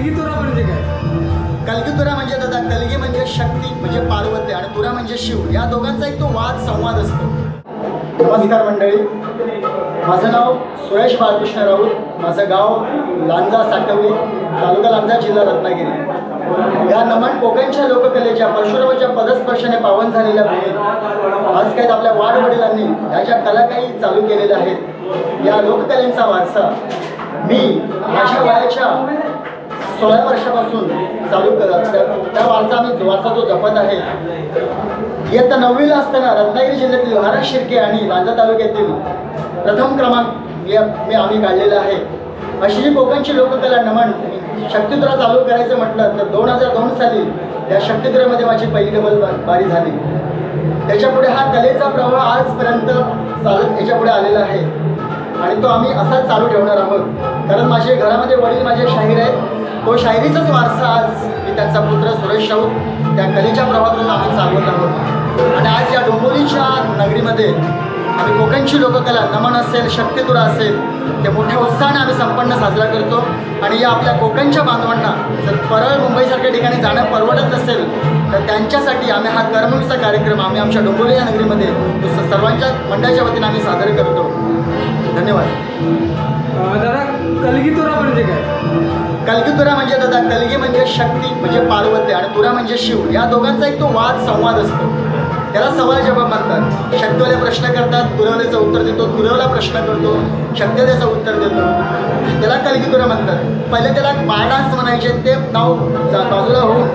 कलगी तुरा म्हणजे काय? कलगी तुरा म्हणजे दादा कलगी म्हणजे शक्ती म्हणजे पार्वती आणि तुरा म्हणजे शिव. या दोघांचा एक तो वाद संवाद असतो. नमस्कार मंडळी. माझं नाव सुरेश बाळकृष्ण राऊत. माझं गाव लांजा साकवली तालुका लांजा जिल्हा रत्नागिरी. या नमन कोकणच्या लोककलेच्या परशुरामाच्या पदस्पर्शाने पावन झालेल्या भूमीत आज काही आपल्या वाडवडिलांनी ह्या ज्या कला काही चालू केलेल्या आहेत या लोककलेंचा वारसा मी सोळा वर्षापासून चालू करत त्या त्या वारसा आम्ही वारसा तो जपत आहे इयत्ता नववीला असताना रत्नागिरी जिल्ह्यातील महाराज शिर्के आणि लांजा तालुक्यातील प्रथम क्रमांक या मी आम्ही काढलेला आहे. अशी जी कोकणची लोककला नमन शक्तिद्रा चालू करायचं म्हटलं तर दोन हजार दोन साली या शक्तिद्रामध्ये माझी पहिली डबल बारी झाली. त्याच्यापुढे हा कलेचा प्रवाह आजपर्यंत चालत याच्यापुढे आलेला आहे. आणि तो आम्ही असाच चालू ठेवणार आहोत. कारण माझे घरामध्ये वडील माझे शाहीर आहेत. तो शाहिरीचाच वारसा आज मी त्यांचा पुत्र सुरेश राऊत त्या कलेच्या प्रभावातून आम्ही चालवत आहोत. आणि आज या डोंबोलीच्या नगरीमध्ये आम्ही कोकणची लोककला नमन असेल शक्तितुरा असेल ते मोठ्या उत्साहाने आम्ही संपन्न साजरा करतो. आणि या आपल्या कोकणच्या बांधवांना जर परळ मुंबईसारख्या ठिकाणी जाणं परवडत नसेल तर त्यांच्यासाठी आम्ही हा करमणूकचा कार्यक्रम आम्ही आमच्या डोंबोली या नगरीमध्ये सर्वांच्या मंडळाच्या वतीनं आम्ही सादर करतो. धन्यवाद. दादा कलगी तुरा म्हणजे काय? कलगी तुरा म्हणजे दादा कलगी म्हणजे शक्ती म्हणजे पार्वती आणि तुरा म्हणजे शिव. या दोघांचा एक तो वाद संवाद असतो. त्याला सवाल जवाब म्हणतात शक्तीवाले प्रश्न करतात तुरवलेचं उत्तर देतो तुरवला प्रश्न करतो शक्ती त्याचं उत्तर देतो. त्याला कलगी तुरा म्हणतात. पहिले त्याला डान्स म्हणायचे ते नाव बाजूला होऊन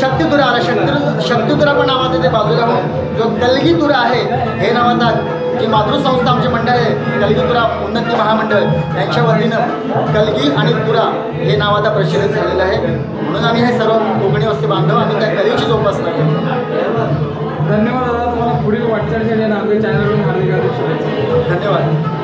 शक्तितुरा आला शक्ती शक्तितुरा पण नावाचं ते बाजूला होऊन जो कलगी तुरा आहे हे नाव आता जी मातृसंस्था आमचे मंडळ आहे कलगी तुरा उन्नती महामंडळ यांच्या वतीनं कलगी आणि तुरा हे नाव आता प्रचलित झालेलं आहे. म्हणून आम्ही हे सर्व कोकणी वस्ती बांधव आम्ही त्या कलेची जोपासना करतो. धन्यवाद दादा तुम्हाला पुढील वाटचालीसाठी नागरी चॅनलवरून हार्दिक हार्दिक शुभेच्छा. धन्यवाद.